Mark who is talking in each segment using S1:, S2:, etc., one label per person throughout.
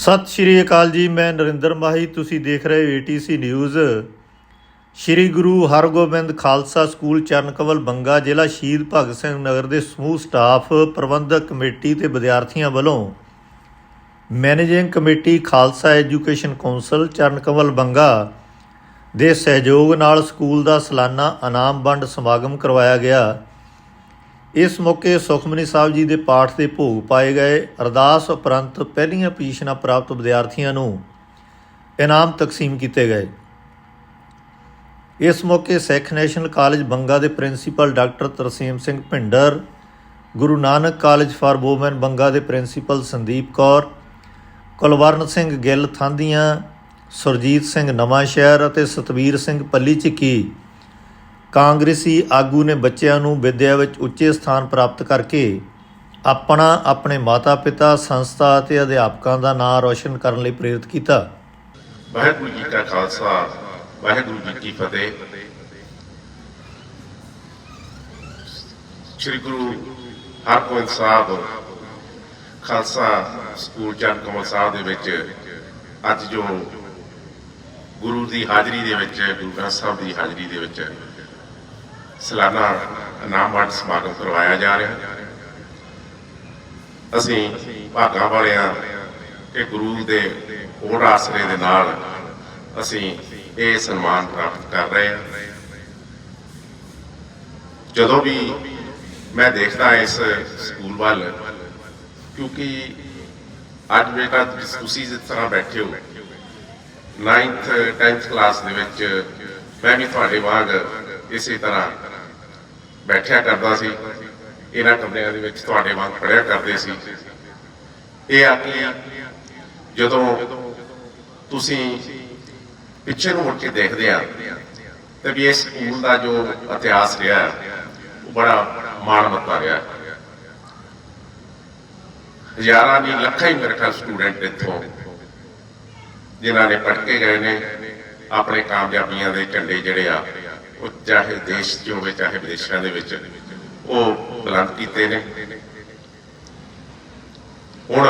S1: ਸਤਿ ਸ਼੍ਰੀ ਅਕਾਲ ਜੀ, ਮੈਂ ਨਰਿੰਦਰ ਮਾਹੀ, ਤੁਸੀਂ ਦੇਖ ਰਹੇ ਹੋ ATC news Shri Guru Hargobind Khalsa school, Charankawal Banga ਜ਼ਿਲ੍ਹਾ ਸ਼ਹੀਦ ਭਗਤ ਸਿੰਘ ਨਗਰ ਦੇ ਸਮੂਹ ਸਟਾਫ ਪ੍ਰਬੰਧਕ ਕਮੇਟੀ ਤੇ ਵਿਦਿਆਰਥੀਆਂ ਵੱਲੋਂ managing committee, Khalsa education council, Charankawal Banga ਦੇ ਸਹਿਯੋਗ ਨਾਲ ਸਕੂਲ ਦਾ ਸਾਲਾਨਾ ਇਨਾਮ ਵੰਡ ਸਮਾਗਮ ਕਰਵਾਇਆ ਗਿਆ। ਇਸ ਮੌਕੇ ਸੁਖਮਨੀ ਸਾਹਿਬ ਜੀ ਦੇ ਪਾਠ ਦੇ ਭੋਗ ਪਾਏ ਗਏ। ਅਰਦਾਸ ਉਪਰੰਤ ਪਹਿਲੀਆਂ ਪੋਜੀਸ਼ਨਾਂ ਪ੍ਰਾਪਤ ਵਿਦਿਆਰਥੀਆਂ ਨੂੰ ਇਨਾਮ ਤਕਸੀਮ ਕੀਤੇ ਗਏ। ਇਸ ਮੌਕੇ ਸਿੱਖ ਨੈਸ਼ਨਲ ਕਾਲਜ ਬੰਗਾ ਦੇ principal doctor Tarsem Singh Bhinder, Guru Nanak college for women Banga ਦੇ ਪ੍ਰਿੰਸੀਪਲ ਸੰਦੀਪ ਕੌਰ, ਕੁਲਵਰਨ ਸਿੰਘ ਗਿੱਲ ਥਾਂਦੀਆਂ, ਸੁਰਜੀਤ ਸਿੰਘ ਨਵਾਂਸ਼ਹਿਰ ਅਤੇ ਸਤਵੀਰ ਸਿੰਘ ਪੱਲੀ ਝਿੱਕੀ ਕਾਂਗਰਸੀ ਆਗੂ ਨੇ ਬੱਚਿਆਂ ਨੂੰ ਵਿੱਦਿਆ ਵਿੱਚ ਉੱਚੇ ਸਥਾਨ ਪ੍ਰਾਪਤ ਕਰਕੇ ਆਪਣਾ, ਆਪਣੇ ਮਾਤਾ-ਪਿਤਾ, ਸੰਸਥਾ ਅਤੇ ਅਧਿਆਪਕਾਂ ਦਾ ਨਾਮ ਰੌਸ਼ਨ ਕਰਨ ਲਈ ਪ੍ਰੇਰਿਤ ਕੀਤਾ।
S2: ਵਾਹਿਗੁਰੂ ਜੀ ਕਾ ਖਾਲਸਾ, ਵਾਹਿਗੁਰੂ ਜੀ ਕੀ ਫਤਿਹ। ਸ੍ਰੀ ਗੁਰੂ ਹਰਗੋਬਿੰਦ ਸਾਹਿਬ ਖਾਲਸਾ ਸਕੂਲ ਚਰਨ ਕਮਲ ਸਾਹਿਬ ਦੇ ਵਿੱਚ ਅੱਜ ਜੋ ਗੁਰੂ ਦੀ ਹਾਜ਼ਰੀ ਦੇ ਵਿੱਚ, ਗੁਰੂ ਗ੍ਰੰਥ ਸਾਹਿਬ ਦੀ ਹਾਜ਼ਰੀ ਦੇ ਵਿੱਚ ਸਾਲਾਨਾ ਇਨਾਮ ਵੰਡ ਸਮਾਗਮ ਕਰਵਾਇਆ ਜਾ ਰਿਹਾ। ਅਸੀਂ ਭਾਗਾਂ ਵਾਲਿਆਂ ਹਾਂ ਗੁਰੂ ਦੇ ਹੋਰ ਆਸਰੇ ਦੇ ਨਾਲ ਅਸੀਂ ਇਹ ਸਨਮਾਨ ਪ੍ਰਾਪਤ ਕਰ ਰਹੇ ਹਾਂ। ਜਦੋਂ ਵੀ ਮੈਂ ਦੇਖਦਾ ਇਸ ਸਕੂਲ ਵੱਲ, ਕਿਉਂਕਿ ਅੱਜ ਬੇਟਾ ਤੁਸੀਂ ਜਿਸ ਤਰ੍ਹਾਂ ਬੈਠੇ ਹੋ 9th 10th ਕਲਾਸ ਦੇ ਵਿੱਚ ਮੈਂ ਵੀ ਤੁਹਾਡੇ ਵਾਂਗ ਇਸੇ ਤਰ੍ਹਾਂ ਬੈਠਿਆ ਕਰਦਾ ਸੀ। ਇਹਨਾਂ ਕਮਰਿਆਂ ਦੇ ਵਿੱਚ ਤੁਹਾਡੇ ਵਾਂਗ ਪੜਿਆ ਕਰਦੇ ਸੀ। ਇਹ ਆ ਕਿ ਜਦੋਂ ਤੁਸੀਂ ਪਿੱਛੇ ਨੂੰ ਮੁੜ ਕੇ ਦੇਖਦੇ ਆ, ਤੇ ਵੀ ਇਸ ਸਕੂਲ ਦਾ ਜੋ ਇਤਿਹਾਸ ਰਿਹਾ, ਉਹ ਬੜਾ ਮਾਣ ਮੱਤਾ ਰਿਹਾ। ਹਜ਼ਾਰਾਂ ਦੀ ਲੱਖਾਂ ਹੀ ਮੇਰੇ ਖਿਆਲ ਸਟੂਡੈਂਟ ਇੱਥੋਂ, ਜਿਨ੍ਹਾਂ ਨੇ ਪੜ੍ਹ ਕੇ ਗਏ ਨੇ, ਆਪਣੇ ਕਾਮਯਾਬੀਆਂ ਦੇ ਝੰਡੇ ਜਿਹੜੇ ਆ ਉਹ ਚਾਹੇ ਦੇਸ਼ 'ਚ ਹੋਵੇ ਚਾਹੇ ਵਿਦੇਸ਼ਾਂ ਦੇ ਵਿੱਚ। ਉਹ ਬੁਲੰਦ ਕੀਤੇ ਨੇ। ਹੁਣ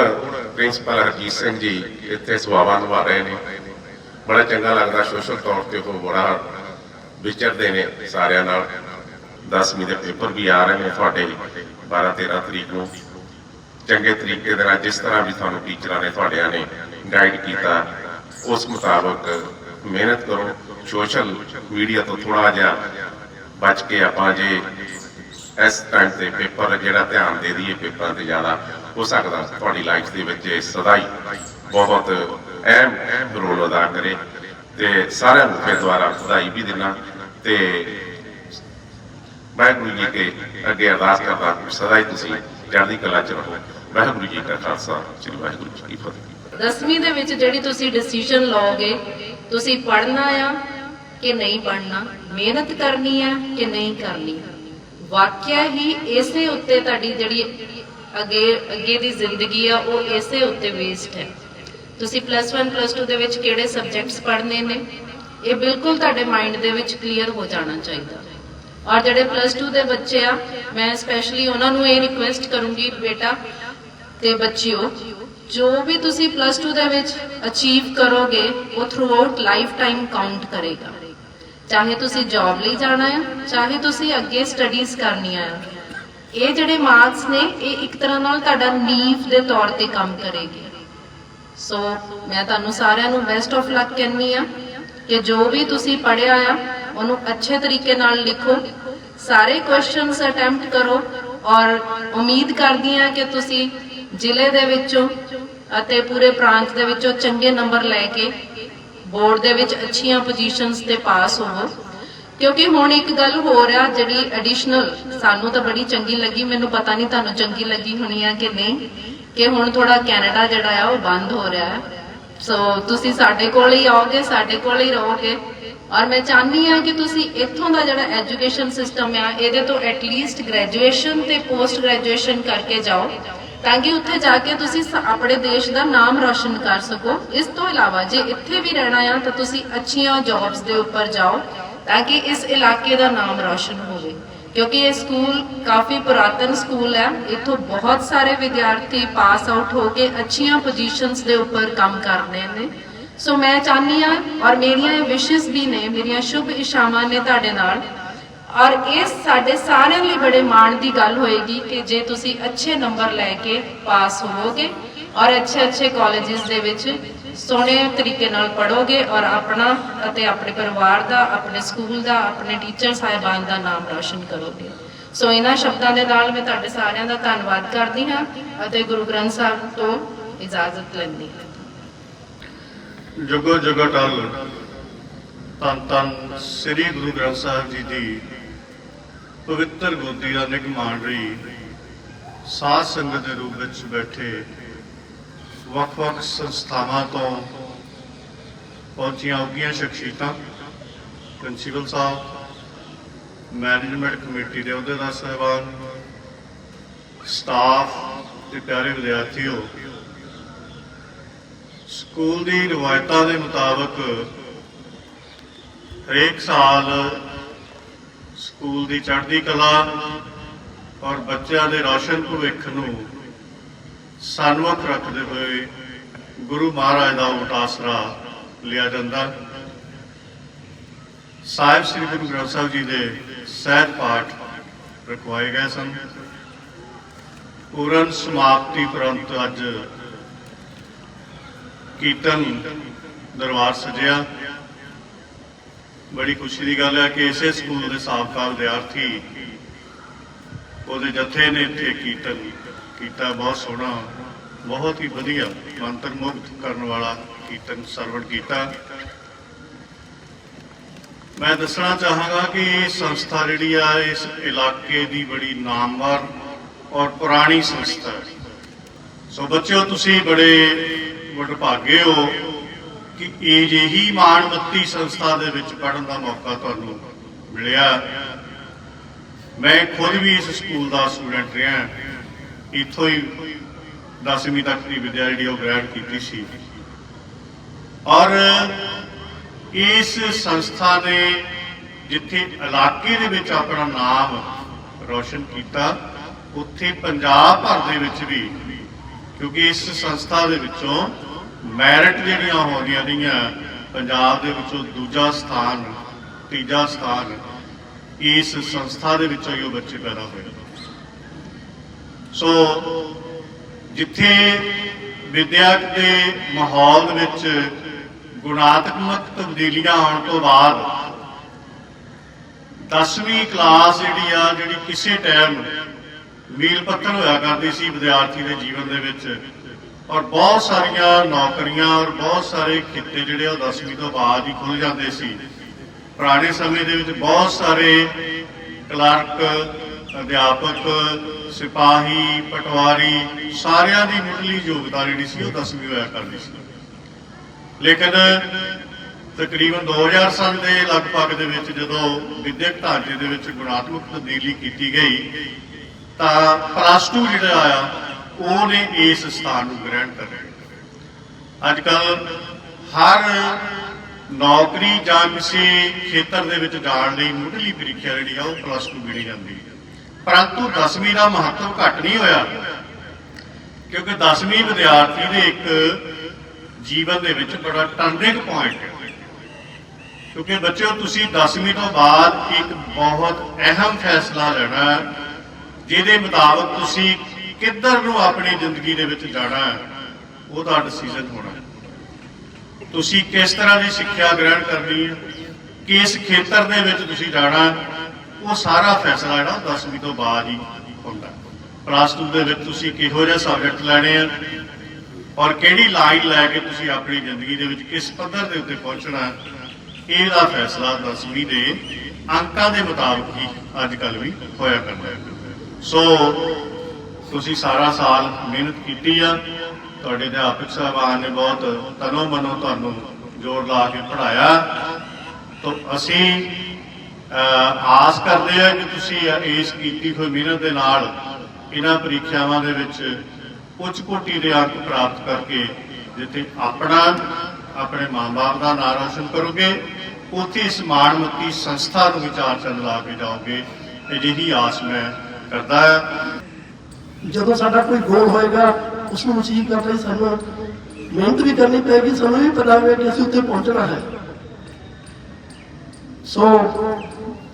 S2: ਪ੍ਰਿੰਸੀਪਲ ਹਰਜੀਤ ਸਿੰਘ ਜੀ ਇੱਥੇ ਸੇਵਾਵਾਂ ਨਿਭਾ ਰਹੇ ਨੇ। ਬੜਾ ਚੰਗਾ ਲੱਗਦਾ, ਸੋਸ਼ਲ ਤੌਰ ਤੇ ਉਹ ਬੜਾ ਵਿਚਰਦੇ ਨੇ ਸਾਰਿਆਂ ਨਾਲ। 10ਵੀਂ ਦੇ ਪੇਪਰ ਵੀ ਆ ਰਹੇ ਨੇ ਤੁਹਾਡੇ 12 13 ਤਰੀਕ ਨੂੰ। ਚੰਗੇ ਤਰੀਕੇ ਦੇ ਨਾਲ ਜਿਸ ਤਰ੍ਹਾਂ ਵੀ ਤੁਹਾਨੂੰ ਟੀਚਰਾਂ ਨੇ ਤੁਹਾਡਿਆਂ ਨੇ ਗਾਈਡ ਕੀਤਾ, ਉਸ ਮੁਤਾਬਕ ਮਿਹਨਤ ਕਰੋ ਸੋਸ਼ਲ ਮੀਡੀਆ ਤੋਂ ਥੋੜਾ ਜਿਹਾ ਬਚ ਕੇ ਆਪਾਂ ਜੇ ਇਸ ਟਾਈਮ ਤੇ ਪੇਪਰ ਜਿਹੜਾ ਧਿਆਨ ਦੇ ਦਈਏ ਪੇਪਰਾਂ ਤੇ ਜ਼ਿਆਦਾ ਹੋ ਸਕਦਾ, ਤੁਹਾਡੀ ਲਾਈਫ ਦੇ ਵਿੱਚ ਸਦਾ ਹੀ ਬਹੁਤ ਅਹਿਮ ਰੋਲ ਅਦਾ ਕਰੇ ਤੇ ਸਾਰਿਆਂ ਨੂੰ ਫਿਰ ਦੁਆਰਾ ਵਧਾਈ ਵੀ ਦੇਣਾ ਤੇ ਵਾਹਿਗੁਰੂ ਜੀ ਕੇ ਅੱਗੇ ਅਰਦਾਸ ਕਰਦਾ ਸਦਾ ਹੀ ਤੁਸੀਂ ਚੜ੍ਹਦੀ ਕਲਾ ਚ ਰਹੋ। ਵਾਹਿਗੁਰੂ ਜੀ ਕਾ ਖਾਲਸਾ, ਸ੍ਰੀ ਵਾਹਿਗੁਰੂ ਜੀ ਕੀ ਫਤਿਹ।
S3: ਦਸਵੀਂ ਦੇ ਵਿੱਚ ਜਿਹੜੀ ਤੁਸੀਂ ਡਿਸੀਜਨ ਲਓਗੇ ਤੁਸੀਂ ਪੜ੍ਹਨਾ ਆ ਕਿ ਨਹੀਂ ਪੜ੍ਹਨਾ? ਮਿਹਨਤ ਕਰਨੀ ਆ ਕਿ ਨਹੀਂ ਕਰਨੀ? ਵਾਕਿਆ ਹੀ ਇਸੇ ਉੱਤੇ ਤੁਹਾਡੀ ਜਿਹੜੀ ਅੱਗੇ ਅੱਗੇ ਦੀ ਜ਼ਿੰਦਗੀ ਆ, ਉਹ ਇਸੇ ਉੱਤੇ ਵੇਸਟ ਹੈ। ਤੁਸੀਂ ਪਲੱਸ 1 ਪਲੱਸ 2 ਦੇ ਵਿੱਚ ਕਿਹੜੇ ਸਬਜੈਕਟਸ ਪੜ੍ਹਨੇ ਨੇ? ਇਹ ਬਿਲਕੁਲ ਤੁਹਾਡੇ ਮਾਈਂਡ ਦੇ ਵਿੱਚ ਕਲੀਅਰ ਹੋ ਜਾਣਾ ਚਾਹੀਦਾ। ਔਰ ਜਿਹੜੇ ਪਲੱਸ 2 ਦੇ ਬੱਚੇ ਆ, ਮੈਂ ਸਪੈਸ਼ਲੀ ਉਹਨਾਂ ਨੂੰ ਇਹ ਰਿਕੁਐਸਟ ਕਰੂੰਗੀ, ਬੇਟਾ ਤੇ ਬੱਚਿਓ ਜੋ ਵੀ ਤੁਸੀਂ ਪਲੱਸ 2 ਦੇ ਵਿੱਚ ਅਚੀਵ ਕਰੋਗੇ, ਉਹ ਥਰੂਆਊਟ ਲਾਈਫ ਟਾਈਮ ਕਾਊਂਟ ਕਰੇਗਾ। ਚਾਹੇ ਤੁਸੀਂ ਜੌਬ ਲਈ ਜਾਣਾ ਹੈ ਚਾਹੇ ਤੁਸੀਂ ਅੱਗੇ ਸਟੱਡੀਜ਼ ਕਰਨੀਆਂ ਆ। ਇਹ ਜਿਹੜੇ ਮਾਰਕਸ ਨੇ, ਇਹ ਇੱਕ ਤਰ੍ਹਾਂ ਨਾਲ ਤੁਹਾਡਾ ਨੀਵ ਦੇ ਤੌਰ ਤੇ ਕੰਮ ਕਰੇਗੀ। ਸੋ ਮੈਂ ਤੁਹਾਨੂੰ ਸਾਰਿਆਂ ਨੂੰ ਬੈਸਟ ਆਫ ਲੱਕ ਕਹਿੰਨੀ ਆ ਕਿ ਜੋ ਵੀ ਤੁਸੀਂ ਪੜਿਆ ਆ, ਉਹਨੂੰ ਅੱਛੇ ਤਰੀਕੇ ਨਾਲ ਲਿਖੋ। ਸਾਰੇ ਕੁਐਸਚਨਸ ਅਟੈਂਪਟ ਕਰੋ ਔਰ ਉਮੀਦ ਕਰਦੀ ਆ ਕਿ ਤੁਸੀਂ ਜ਼ਿਲ੍ਹੇ ਦੇ ਵਿੱਚੋਂ ਅਤੇ ਪੂਰੇ ਪ੍ਰਾਂਤ ਦੇ ਵਿੱਚੋਂ ਚੰਗੇ ਨੰਬਰ ਲੈ ਕੇ ਬੋਰਡ ਦੇ ਵਿੱਚ ਅੱਛੀਆਂ ਪੋਜੀਸ਼ਨਸ ਤੇ ਪਾਸ ਹੋਵੋ। ਕਿਉਂਕਿ ਹੁਣ ਇੱਕ ਗੱਲ ਹੋ ਰਿਹਾ ਜਿਹੜੀ ਐਡੀਸ਼ਨਲ ਸਾਨੂੰ ਤਾਂ ਬੜੀ ਚੰਗੀ ਲੱਗੀ, ਮੈਨੂੰ ਪਤਾ ਨਹੀਂ ਤੁਹਾਨੂੰ ਚੰਗੀ ਲੱਗੀ ਹੋਣੀ ਆ ਕਿ ਨਹੀਂ, ਕਿ ਹੁਣ ਥੋੜਾ ਕੈਨੇਡਾ ਜਿਹੜਾ ਆ ਉਹ ਬੰਦ ਹੋ ਰਿਹਾ ਹੈ ਸੋ ਤੁਸੀਂ ਸਾਡੇ ਕੋਲ ਹੀ ਆਓਗੇ, ਸਾਡੇ ਕੋਲ ਹੀ ਰਹੋਗੇ। ਔਰ ਮੈਂ ਚਾਹਨੀ ਆ ਕਿ ਤੁਸੀਂ ਇੱਥੋਂ ਦਾ ਜਿਹੜਾ ਐਜੂਕੇਸ਼ਨ ਸਿਸਟਮ ਆ, ਇਹਦੇ ਤੋਂ ਐਟਲੀਸਟ ਗ੍ਰੈਜੂਏਸ਼ਨ ਤੇ ਪੋਸਟ ਗ੍ਰੈਜੂਏਸ਼ਨ ਕਰਕੇ ਜਾਓ। ਤਾਂ ਕਿ ਉੱਥੇ ਜਾ ਕੇ ਤੁਸੀਂ ਆਪਣੇ ਦੇਸ਼ ਦਾ ਨਾਮ ਰੌਸ਼ਨ ਕਰ ਸਕੋ। ਇਸ ਤੋਂ ਇਲਾਵਾ ਜੇ ਇੱਥੇ ਵੀ ਰਹਿਣਾ ਆ, ਤਾਂ ਤੁਸੀਂ ਅੱਛੀਆਂ ਜੌਬਸ ਦੇ ਉੱਪਰ ਜਾਓ ਤਾਂ ਕਿ ਇਸ ਇਲਾਕੇ ਦਾ ਨਾਮ ਰੌਸ਼ਨ ਹੋਵੇ। ਕਿਉਂਕਿ ਇਹ ਸਕੂਲ ਕਾਫੀ ਪੁਰਾਤਨ ਸਕੂਲ ਹੈ। ਇੱਥੋਂ ਬਹੁਤ ਸਾਰੇ ਵਿਦਿਆਰਥੀ ਪਾਸ ਆਊਟ ਹੋ ਕੇ ਅੱਛੀਆਂ ਪੋਜੀਸ਼ਨਸ ਦੇ ਉੱਪਰ ਕੰਮ ਕਰਦੇ ਨੇ। ਸੋ ਮੈਂ ਚਾਹਨੀ ਆ ਔਰ ਮੇਰੀਆਂ ਇਹ ਵਿਸ਼ੇਸ ਵੀ ਨੇ, ਮੇਰੀਆਂ ਸ਼ੁਭ ਇਸ਼ਾਵਾਂ ਨੇ ਤੁਹਾਡੇ ਨਾਲ। ਔਰ ਇਹ ਸਾਡੇ ਸਾਰਿਆਂ ਲਈ ਬੜੇ ਮਾਣ ਦੀ ਗੱਲ ਹੋਏਗੀ ਕਿ ਜੇ ਤੁਸੀਂ ਅੱਛੇ ਨੰਬਰ ਲੈ ਕੇ ਪਾਸ ਹੋਵੋਗੇ ਔਰ ਅੱਛੇ ਅੱਛੇ ਕਾਲਜਿਸ ਦੇ ਵਿੱਚ ਸੋਹਣੇ ਤਰੀਕੇ ਨਾਲ ਪੜੋਗੇ ਔਰ ਆਪਣਾ ਅਤੇ ਆਪਣੇ ਪਰਿਵਾਰ ਦਾ, ਆਪਣੇ ਸਕੂਲ ਦਾ, ਆਪਣੇ ਟੀਚਰ ਸਾਹਿਬਾਨ ਦਾ ਨਾਮ ਰੌਸ਼ਨ ਕਰੋਗੇ। ਸੋ ਇਹਨਾਂ ਸ਼ਬਦਾਂ ਦੇ ਨਾਲ ਮੈਂ ਤੁਹਾਡੇ ਸਾਰਿਆਂ ਦਾ ਧੰਨਵਾਦ ਕਰਦੀ ਹਾਂ ਅਤੇ ਗੁਰੂ ਗ੍ਰੰਥ ਸਾਹਿਬ ਤੋਂ ਇਜਾਜ਼ਤ ਲੈਂਦੀ ਹਾਂ।
S4: ਜੁਗੋ ਜੁਗੋ ਟਲ ਤਨ ਤਨ ਸ੍ਰੀ ਗੁਰੂ ਗ੍ਰੰਥ ਸਾਹਿਬ ਜੀ ਦੀ ਪਵਿੱਤਰ ਗੋਦੀ ਦਾ ਨਿਗਮਾਨ ਰਹੀ ਸਾਧ ਸੰਗਤ ਦੇ ਰੂਪ ਵਿੱਚ ਬੈਠੇ ਵੱਖ-ਵੱਖ ਸੰਸਥਾਵਾਂ ਤੋਂ ਪਹੁੰਚੀਆਂ ਉੱਗੀਆਂ ਸ਼ਖਸੀਅਤਾਂ ਪ੍ਰਿੰਸੀਪਲ ਸਾਹਿਬ ਮੈਨੇਜਮੈਂਟ ਕਮੇਟੀ ਦੇ ਅਹੁਦੇਦਾਰ ਸਾਹਿਬਾਨ ਸਟਾਫ ਤੇ ਪਿਆਰੇ ਵਿਦਿਆਰਥੀਓ, ਸਕੂਲ ਦੀ ਰਵਾਇਤਾਂ ਦੇ ਮੁਤਾਬਕ ਹਰੇਕ ਸਾਲ ਸਕੂਲ ਦੀ ਚੜ੍ਹਦੀ ਕਲਾ ਔਰ ਬੱਚਿਆਂ ਦੇ ਰੌਸ਼ਨ ਭਵਿੱਖ ਨੂੰ ਸਨਮੁਖ ਰੱਖਦੇ ਹੋਏ ਗੁਰੂ ਮਹਾਰਾਜ ਦਾ ਉਟਾਸਰਾ ਲਿਆ ਜਾਂਦਾ। ਸਾਹਿਬ ਸ੍ਰੀ ਗੁਰੂ ਗ੍ਰੰਥ ਸਾਹਿਬ ਜੀ ਦੇ ਸਹਿਜ ਪਾਠ ਰਖਵਾਏ ਗਏ ਸਨ। ਪੂਰਨ ਸਮਾਪਤੀ ਪ੍ਰੰਤ ਅੱਜ ਕੀਰਤਨ ਦਰਬਾਰ ਸਜਿਆ। ਬੜੀ ਖੁਸ਼ੀ ਦੀ ਗੱਲ ਹੈ ਕਿ ਇਸੇ ਸਕੂਲ ਦੇ ਸਾਬਕਾ ਵਿਦਿਆਰਥੀ ਉਹਦੇ ਜਥੇ ਨੇ ਇੱਥੇ ਕੀਰਤਨ ਕੀਤਾ, ਬਹੁਤ ਸੋਹਣਾ, ਬਹੁਤ ਹੀ ਵਧੀਆ ਮੰਤਰ ਮੁਕਤ ਕਰਨ ਵਾਲਾ ਕੀਰਤਨ ਸਰਵਣ ਕੀਤਾ। ਮੈਂ ਦੱਸਣਾ ਚਾਹਾਂਗਾ ਕਿ ਇਹ ਸੰਸਥਾ ਜਿਹੜੀ ਆ, ਇਸ ਇਲਾਕੇ ਦੀ ਬੜੀ ਨਾਮਵਰ ਔਰ ਪੁਰਾਣੀ ਸੰਸਥਾ ਹੈ। ਸੋ ਬੱਚਿਓ, ਤੁਸੀਂ ਬੜੇ ਵਡਭਾਗੇ ਹੋ। ਕਿ ਇਹ ਜਿਹੀ ਮਾਣਮੱਤੀ ਸੰਸਥਾ ਦੇ ਵਿੱਚ ਪੜਨ ਦਾ ਮੌਕਾ ਤੁਹਾਨੂੰ ਮਿਲਿਆ। ਮੈਂ ਖੁਦ ਵੀ ਇਸ ਸਕੂਲ ਦਾ ਸਟੂਡੈਂਟ ਰਿਹਾ। ਇੱਥੋਂ ਹੀ 10ਵੀਂ ਤੱਕ ਦੀ ਵਿਦਿਆ ਜਿਹੜੀ ਉਹ ਗ੍ਰੈਡ ਕੀਤੀ ਸੀ। ਔਰ ਇਸ ਸੰਸਥਾ ਨੇ ਜਿੱਥੇ ਇਲਾਕੇ ਦੇ ਵਿੱਚ ਆਪਣਾ ਨਾਮ ਰੌਸ਼ਨ ਕੀਤਾ, ਉੱਥੇ ਪੰਜਾਬ ਭਰ ਦੇ ਵਿੱਚ ਵੀ, ਕਿਉਂਕਿ ਇਸ ਸੰਸਥਾ ਦੇ ਵਿੱਚੋਂ ਮੈਰਿਟ ਜਿਹੜੀਆਂ ਆਉਂਦੀਆਂ ਰਹੀਆਂ ਪੰਜਾਬ ਦੇ ਵਿੱਚੋਂ ਦੂਜਾ ਸਥਾਨ, ਤੀਜਾ ਸਥਾਨ, ਇਸ ਸੰਸਥਾ ਦੇ ਵਿੱਚੋਂ ਹੀ ਉਹ ਬੱਚੇ ਪੈਦਾ ਹੋਏ ਸੋ ਜਿੱਥੇ ਵਿਦਿਅਕ ਦੇ ਮਾਹੌਲ ਦੇ ਵਿੱਚ ਗੁਣਾਤਮਕ ਤਬਦੀਲੀਆਂ ਆਉਣ ਤੋਂ ਬਾਅਦ 10ਵੀਂ ਕਲਾਸ ਜਿਹੜੀ ਆ, ਜਿਹੜੀ ਕਿਸੇ ਟਾਈਮ ਮੀਲ ਪੱਥਰ ਹੋਇਆ ਕਰਦੀ ਸੀ ਵਿਦਿਆਰਥੀ ਦੇ ਜੀਵਨ ਦੇ ਵਿੱਚ ਔਰ ਬਹੁਤ ਸਾਰੀਆਂ ਨੌਕਰੀਆਂ ਔਰ ਬਹੁਤ ਸਾਰੇ ਖਿੱਤੇ ਜਿਹੜੇ ਉਹ 10ਵੀਂ ਤੋਂ ਬਾਅਦ ਹੀ ਖੁੱਲ ਜਾਂਦੇ ਸੀ। ਪੁਰਾਣੇ ਸਮੇਂ ਦੇ ਵਿੱਚ ਬਹੁਤ ਸਾਰੇ ਕਲਰਕ, ਅਧਿਆਪਕ, ਸਿਪਾਹੀ, ਪਟਵਾਰੀ ਸਾਰਿਆਂ ਦੀ ਮੁੱਢਲੀ ਯੋਗਤਾ ਜਿਹੜੀ ਸੀ ਉਹ 10ਵੀਂ ਹੋਇਆ ਕਰਦੀ ਸੀ। ਲੇਕਿਨ ਤਕਰੀਬਨ 2000 ਸਾਲ ਦੇ ਲਗਭਗ ਦੇ ਵਿੱਚ ਜਦੋਂ ਵਿਦਿਅਕ ਢਾਂਚੇ ਦੇ ਵਿੱਚ ਗੁਣਾਤਮਕ ਤਬਦੀਲੀ ਕੀਤੀ ਗਈ, ਤਾਂ ਪਲੱਸ 2 ਜਿਹੜਾ ਆਇਆ ਉਹਨੇ ਇਸ ਸਥਾਨ ਨੂੰ ਗ੍ਰਹਿਣ ਕਰ ਲਿਆ। ਅੱਜ ਕੱਲ ਹਰ ਨੌਕਰੀ ਜਾਂ ਕਿਸੇ ਖੇਤਰ ਦੇ ਵਿੱਚ ਜਾਣ ਲਈ ਮੁੱਢਲੀ ਪ੍ਰੀਖਿਆ ਜਿਹੜੀ ਆ, ਉਹ ਪਲੱਸ 2 ਗਿਣੀ ਜਾਂਦੀ ਹੈ ਪਰੰਤੂ 10ਵੀਂ ਦਾ ਮਹੱਤਵ ਘੱਟ ਨਹੀਂ ਹੋਇਆ, ਕਿਉਂਕਿ 10ਵੀਂ ਵਿਦਿਆਰਥੀ ਦੇ ਇੱਕ ਜੀਵਨ ਦੇ ਵਿੱਚ ਬੜਾ ਟਰਨਿੰਗ ਪੁਆਇੰਟ ਹੈ। ਕਿਉਂਕਿ ਬੱਚਿਓ, ਤੁਸੀਂ 10ਵੀਂ ਤੋਂ ਬਾਅਦ ਇੱਕ ਬਹੁਤ ਅਹਿਮ ਫੈਸਲਾ ਲੈਣਾ ਜਿਹਦੇ ਮੁਤਾਬਕ ਤੁਸੀਂ ਕਿੱਧਰ ਨੂੰ ਆਪਣੀ ਜ਼ਿੰਦਗੀ ਦੇ ਵਿੱਚ ਜਾਣਾ ਹੈ ਉਹਦਾ ਡਿਸੀਜਨ ਹੋਣਾ ਹੈ। ਤੁਸੀਂ ਕਿਸ ਤਰ੍ਹਾਂ ਦੀ ਸਿੱਖਿਆ ਗ੍ਰਹਿਣ ਕਰਨੀ ਹੈ, ਕਿਸ ਖੇਤਰ ਦੇ ਵਿੱਚ ਤੁਸੀਂ ਜਾਣਾ ਉਹ ਸਾਰਾ ਫੈਸਲਾ ਜਿਹੜਾ 10ਵੀਂ ਤੋਂ ਬਾਅਦ ਹੀ ਹੁੰਦਾ ਪਲੱਸ 2 ਦੇ ਵਿੱਚ ਤੁਸੀਂ ਕਿਹੋ ਜਿਹੇ ਸਬਜੈਕਟ ਲੈਣੇ ਆ ਔਰ ਕਿਹੜੀ ਲਾਈਨ ਲੈ ਕੇ ਤੁਸੀਂ ਆਪਣੀ ਜ਼ਿੰਦਗੀ ਦੇ ਵਿੱਚ ਕਿਸ ਪੱਧਰ ਦੇ ਉੱਤੇ ਪਹੁੰਚਣਾ ਇਹਦਾ ਫੈਸਲਾ 10ਵੀਂ ਦੇ ਅੰਕਾਂ ਦੇ ਮੁਤਾਬਕ ਹੀ ਅੱਜ ਕੱਲ ਵੀ ਹੋਇਆ ਕਰਦਾ ਹੈ। ਸੋ ਤੁਸੀਂ ਸਾਰਾ ਸਾਲ ਮਿਹਨਤ ਕੀਤੀ ਆ। ਤੁਹਾਡੇ ਅਧਿਆਪਕ ਸਾਹਿਬਾਨ ਨੇ ਬਹੁਤ ਤਨੋ ਮਨੋ ਤੁਹਾਨੂੰ ਜ਼ੋਰ ਲਾ ਕੇ ਪੜਾਇਆ ਤਾਂ ਅਸੀਂ ਆਸ ਕਰਦੇ ਆ ਕਿ ਤੁਸੀਂ ਇਸ ਕੀਤੀ ਹੋਈ ਮਿਹਨਤ ਦੇ ਨਾਲ ਇਹਨਾਂ ਪ੍ਰੀਖਿਆਵਾਂ ਦੇ ਵਿੱਚ ਉੱਚ ਕੋਟੀ ਦੇ ਅੰਕ ਪ੍ਰਾਪਤ ਕਰਕੇ ਜਿੱਥੇ ਆਪਣਾ, ਆਪਣੇ ਮਾਂ-ਬਾਪ ਦਾ ਨਾਂ ਰੋਸ਼ਨ ਕਰੋਗੇ, ਉੱਥੇ ਇਸ ਮਾਣਮੱਤੀ ਸੰਸਥਾ ਨੂੰ ਵਿਚਾਰ ਚੰਦ ਲਾ ਕੇ ਜਾਓਗੇ। ਅਜਿਹੀ ਆਸ ਮੈਂ ਕਰਦਾ ਹਾਂ।
S5: ਜਦੋਂ ਸਾਡਾ ਕੋਈ ਗੋਲ ਹੋਏਗਾ ਉਸ ਨੂੰ ਅਚੀਵ ਕਰਨ ਲਈ ਸਾਨੂੰ ਮਿਹਨਤ ਵੀ ਕਰਨੀ ਪਏਗੀ, ਸਾਨੂੰ ਵੀ ਪਤਾ ਹੋਵੇ ਕਿ ਅਸੀਂ ਉੱਥੇ ਪਹੁੰਚਣਾ ਹੈ। ਸੋ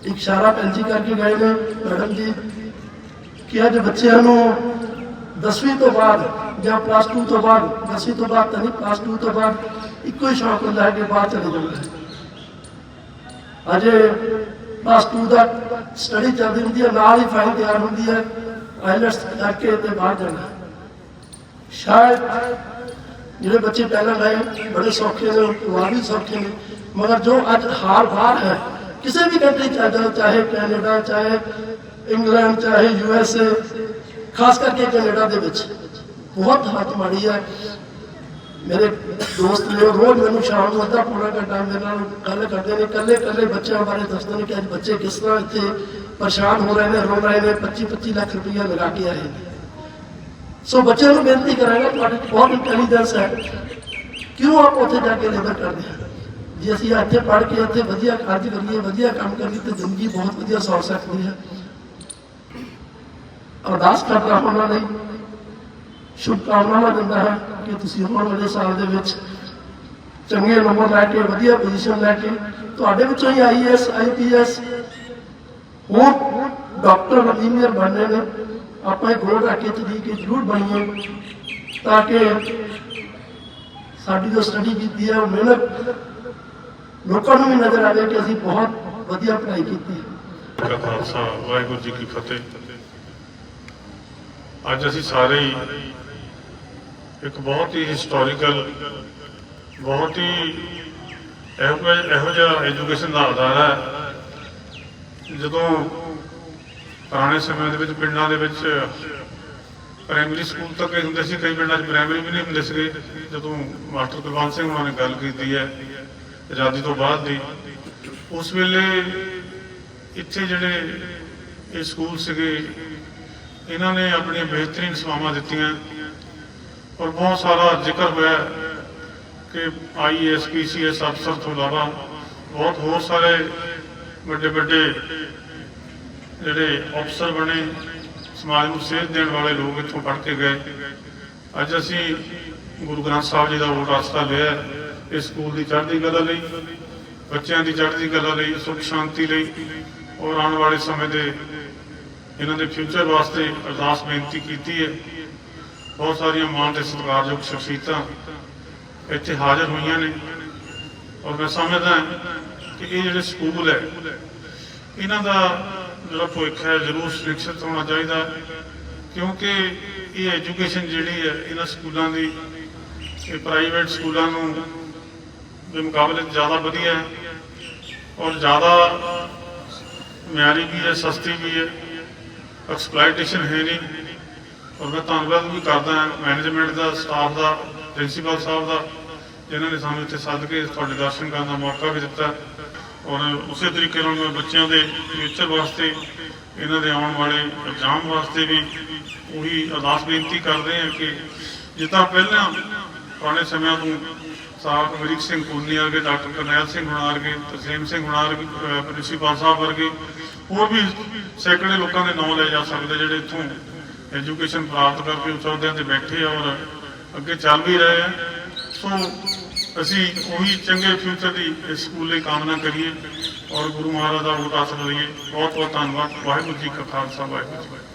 S5: ਇੱਕ ਇਸ਼ਾਰਾ ਭੈਣ ਕਰਕੇ ਗਏ ਨੇ ਮੈਡਮ ਜੀ, ਕਿ ਅੱਜ ਬੱਚਿਆਂ ਨੂੰ 10ਵੀਂ ਤੋਂ ਬਾਅਦ ਜਾਂ ਪਲੱਸ 2 ਤੋਂ ਬਾਅਦ 10ਵੀਂ ਤੋਂ ਬਾਅਦ ਤਾਂ ਨਹੀਂ ਪਲੱਸ 2 ਤੋਂ ਬਾਅਦ ਇੱਕੋ ਹੀ ਸ਼ੌਕ ਹੁੰਦਾ ਹੈ ਕਿ ਬਾਹਰ ਚਲੇ ਜਾਣਾ ਹੈ। ਅਜੇ ਪਲੱਸ 2 ਦਾ ਸਟੱਡੀ ਚੱਲਦੀ ਹੁੰਦੀ ਹੈ, ਨਾਲ ਹੀ ਫਾਈਲ ਤਿਆਰ ਹੁੰਦੀ ਹੈ। ਆਈਲੈਟਸ ਕਰਕੇ ਤੇ ਬਾਹਰ ਜਾਣਾ। ਸ਼ਾਇਦ ਜਿਹੜੇ ਬੱਚੇ ਪਹਿਲਾਂ ਗਏ ਬੜੇ ਸੌਖੇ ਨੇ ਉਹ ਵੀ ਸੌਖੇ ਨੇ, ਮਗਰ ਜੋ ਅੱਜ ਹਾਰ ਬਾਹਰ ਹੈ, ਕਿਸੇ ਵੀ ਕੰਟਰੀ ਚ ਜਾਓ, ਚਾਹੇ ਕੈਨੇਡਾ, ਚਾਹੇ ਇੰਗਲੈਂਡ, ਚਾਹੇ ਯੂ ਐਸ ਏ, ਖਾਸ ਕਰਕੇ ਕੈਨੇਡਾ ਦੇ ਵਿੱਚ, ਬਹੁਤ ਹਾਲਤ ਮਾੜੀ ਹੈ। ਮੇਰੇ ਦੋਸਤ ਨੇ ਰੋਜ਼ ਮੈਨੂੰ ਸ਼ਾਮ ਨੂੰ ਅੱਧਾ ਪੌਣਾ ਘੰਟਾ ਮੇਰੇ ਨਾਲ ਗੱਲ ਕਰਦੇ ਨੇ ਇਕੱਲੇ ਇਕੱਲੇ ਬੱਚਿਆਂ ਬਾਰੇ ਦੱਸਦੇ ਨੇ ਕਿ ਅੱਜ ਬੱਚੇ ਕਿਸ ਤਰ੍ਹਾਂ ਇੱਥੇ ਪਰੇਸ਼ਾਨ ਹੋ ਰਹੇ ਨੇ, ਰੋ ਰਹੇ ਨੇ 25 25 ਲੱਖ ਰੁਪਈਆ ਲਗਾ ਕੇ ਆਏ ਨੇ। ਸੋ ਬੱਚਿਆਂ ਨੂੰ ਬੇਨਤੀ ਕਰਾਂਗਾ, ਤੁਹਾਡੇ ਬਹੁਤ ਇੰਟੈਲੀਜੈਂਸ ਹੈ। ਕਿਉਂ ਆਪ ਉੱਥੇ ਜਾ ਕੇ ਲੇਬਰ ਕਰਦੇ ਹਾਂ? ਜੇ ਅਸੀਂ ਇੱਥੇ ਪੜ੍ਹ ਕੇ ਇੱਥੇ ਵਧੀਆ ਕਾਰਜ ਕਰੀਏ, ਵਧੀਆ ਕੰਮ ਕਰੀਏ, ਤੇ ਜ਼ਿੰਦਗੀ ਬਹੁਤ ਵਧੀਆ ਸੌਰ ਸਕਦੀ ਹੈ। ਅਰਦਾਸ ਕਰਦਾ ਹਾਂ ਉਹਨਾਂ ਲਈ ਸ਼ੁਭ ਕਾਮਨਾਵਾਂ ਦਿੰਦਾ ਹਾਂ ਕਿ ਤੁਸੀਂ ਆਉਣ ਵਾਲੇ ਸਾਲ ਦੇ ਵਿੱਚ ਚੰਗੇ ਨੰਬਰ ਲੈ ਕੇ, ਵਧੀਆ ਪੋਜੀਸ਼ਨ ਲੈ ਕੇ, ਤੁਹਾਡੇ ਵਿੱਚੋਂ ਹੀ ਆਈਐਸ ਆਈਪੀਐਸ ਹੋਰ ਡਾਕਟਰ ਇੰਜੀਨੀਅਰ ਬਣਨੇ ਨੇ। ਆਪਾਂ ਇਹ ਗੋਲ ਰੱਖ ਕੇ ਕਿ ਜ਼ਰੂਰ ਬਣੀਏ ਤਾਂ ਕਿ ਸਾਡੀ ਜੋ ਸਟੱਡੀ ਕੀਤੀ ਹੈ, ਉਹ ਮਿਹਨਤ ਲੋਕਾਂ ਨੂੰ ਵੀ ਨਜ਼ਰ ਆਵੇ ਕਿ ਅਸੀਂ ਬਹੁਤ ਵਧੀਆ ਪੜ੍ਹਾਈ ਕੀਤੀ ਹੈ।
S6: ਖਾਲਸਾ, ਵਾਹਿਗੁਰੂ ਜੀ ਕੀ ਫਤਿਹ। ਅੱਜ ਅਸੀਂ ਸਾਰੇ ਹੀ ਇੱਕ ਬਹੁਤ ਹੀ ਹਿਸਟੋਰੀਕਲ ਬਹੁਤ ਹੀ ਇਹੋ ਜਿਹਾ ਇਹੋ ਜਿਹਾ ਐਜੂਕੇਸ਼ਨ ਦਾ ਅਦਾਰਾ ਹੈ ਜਦੋਂ ਪੁਰਾਣੇ ਸਮੇਂ ਦੇ ਵਿੱਚ ਪਿੰਡਾਂ ਦੇ ਵਿੱਚ ਪ੍ਰਾਇਮਰੀ ਸਕੂਲ ਤੱਕ ਹੀ ਹੁੰਦੇ ਸੀ, ਕਈ ਪਿੰਡਾਂ 'ਚ ਪ੍ਰਾਇਮਰੀ ਵੀ ਨਹੀਂ ਹੁੰਦੇ ਸੀਗੇ। ਜਦੋਂ ਮਾਸਟਰ ਕੁਲਵੰਤ ਸਿੰਘ ਉਹਨਾਂ ਨੇ ਗੱਲ ਕੀਤੀ ਹੈ, ਆਜ਼ਾਦੀ ਤੋਂ ਬਾਅਦ ਦੀ, ਉਸ ਵੇਲੇ ਇੱਥੇ ਜਿਹੜੇ ਇਹ ਸਕੂਲ ਸੀਗੇ, ਇਹਨਾਂ ਨੇ ਆਪਣੀਆਂ ਬਿਹਤਰੀਨ ਸੇਵਾਵਾਂ ਦਿੱਤੀਆਂ। ਔਰ ਬਹੁਤ ਸਾਰਾ ਜ਼ਿਕਰ ਹੋਇਆ ਕਿ ਆਈਐਸ ਪੀਸੀਐਸ ਅਫਸਰ ਤੋਂ ਇਲਾਵਾ ਬਹੁਤ ਹੋਰ ਸਾਰੇ ਵੱਡੇ ਵੱਡੇ ਜਿਹੜੇ ਅਫਸਰ ਬਣੇ, ਸਮਾਜ ਨੂੰ ਸੇਧ ਦੇਣ ਵਾਲੇ ਲੋਕ ਇੱਥੋਂ ਪੜ੍ਹ ਕੇ ਗਏ। ਅੱਜ ਅਸੀਂ ਗੁਰੂ ਗ੍ਰੰਥ ਸਾਹਿਬ ਜੀ ਦਾ ਉਹ ਰਸਤਾ ਲਿਆ, ਇਸ ਸਕੂਲ ਦੀ ਚੜ੍ਹਦੀ ਕਲਾ ਲਈ, ਬੱਚਿਆਂ ਦੀ ਚੜ੍ਹਦੀ ਕਲਾ ਲਈ, ਸੁਖ ਸ਼ਾਂਤੀ ਲਈ, ਔਰ ਆਉਣ ਵਾਲੇ ਸਮੇਂ ਦੇ ਇਹਨਾਂ ਦੇ ਫਿਊਚਰ ਵਾਸਤੇ ਅਰਦਾਸ ਬੇਨਤੀ ਕੀਤੀ ਹੈ। ਬਹੁਤ ਸਾਰੀਆਂ ਮਾਣ ਤੇ ਸਤਿਕਾਰਯੋਗ ਸ਼ਖਸੀਅਤਾਂ ਇੱਥੇ ਹਾਜ਼ਰ ਹੋਈਆਂ ਨੇ। ਔਰ ਮੈਂ ਸਮਝਦਾ ਕਿ ਇਹ ਜਿਹੜੇ ਸਕੂਲ ਹੈ, ਇਹਨਾਂ ਦਾ ਜਿਹੜਾ ਭਵਿੱਖ ਹੈ ਜ਼ਰੂਰ ਸੁਰੱਖਿਅਤ ਹੋਣਾ ਚਾਹੀਦਾ, ਕਿਉਂਕਿ ਇਹ ਐਜੂਕੇਸ਼ਨ ਜਿਹੜੀ ਹੈ, ਇਹਨਾਂ ਸਕੂਲਾਂ ਦੀ, ਇਹ ਪ੍ਰਾਈਵੇਟ ਸਕੂਲਾਂ ਨੂੰ ਦੇ ਮੁਕਾਬਲੇ ਜ਼ਿਆਦਾ ਵਧੀਆ ਹੈ ਔਰ ਜ਼ਿਆਦਾ ਮਿਆਰੀ ਵੀ ਹੈ, ਸਸਤੀ ਵੀ ਹੈ ਐਕਸਪਲੋਇਟੇਸ਼ਨ ਹੈ ਨਹੀਂ। ਔਰ ਮੈਂ ਧੰਨਵਾਦ ਵੀ ਕਰਦਾ ਮੈਨੇਜਮੈਂਟ ਦਾ ਸਟਾਫ ਦਾ ਪ੍ਰਿੰਸੀਪਲ ਸਾਹਿਬ ਦਾ ਜਿਨ੍ਹਾਂ ਨੇ ਸਾਨੂੰ ਇੱਥੇ ਸੱਦ ਕੇ ਤੁਹਾਡੇ ਦਰਸ਼ਨ ਕਰਨ ਦਾ ਮੌਕਾ ਵੀ ਦਿੱਤਾ। ਔਰ ਉਸੇ ਤਰੀਕੇ ਨਾਲ ਮੈਂ ਬੱਚਿਆਂ ਦੇ ਫਿਊਚਰ ਵਾਸਤੇ, ਇਹਨਾਂ ਦੇ ਆਉਣ ਵਾਲੇ ਇਗਜ਼ਾਮ ਵਾਸਤੇ ਵੀ ਉਹੀ ਅਰਦਾਸ ਬੇਨਤੀ ਕਰਦੇ ਹਾਂ ਕਿ ਜਿੱਦਾਂ ਪਹਿਲਾਂ ਪੁਰਾਣੇ ਸਮਿਆਂ ਤੋਂ ਸਾਹਿਬ ਅਮਰੀਕ ਸਿੰਘ ਕੋਨੀ ਵਰਗੇ, ਡਾਕਟਰ ਕਰਨੈਲ ਸਿੰਘ ਹੁਣਾਂ ਵਰਗੇ ਤਸੀਮ ਸਿੰਘ ਹੁਣਾਂ ਵਰਗੇ ਪ੍ਰਿੰਸੀਪਲ ਸਾਹਿਬ ਵਰਗੇ, ਹੋਰ ਵੀ ਸੈਂਕੜੇ ਲੋਕਾਂ ਦੇ ਨਾਮ ਲੈ ਜਾ ਸਕਦੇ ਜਿਹੜੇ ਇੱਥੋਂ ਐਜੂਕੇਸ਼ਨ ਪ੍ਰਾਪਤ ਕਰਕੇ ਉਸ ਅਹੁਦਿਆਂ ਤੇ ਬੈਠੇ ਔਰ ਅੱਗੇ ਚੱਲ ਵੀ ਰਹੇ ਆ। ਸੋ ਅਸੀਂ ਉਹੀ ਚੰਗੇ ਫਿਊਚਰ ਦੀ ਇਸ ਸਕੂਲ ਲਈ ਕਾਮਨਾ ਕਰੀਏ ਔਰ ਗੁਰੂ ਮਹਾਰਾਜ ਦਾ ਉਹ ਆਸਰਾ ਲਈਏ ਬਹੁਤ ਬਹੁਤ ਧੰਨਵਾਦ। ਵਾਹਿਗੁਰੂ ਜੀ ਕਾ ਖਾਲਸਾ, ਵਾਹਿਗੁਰੂ ਜੀ ਕੀ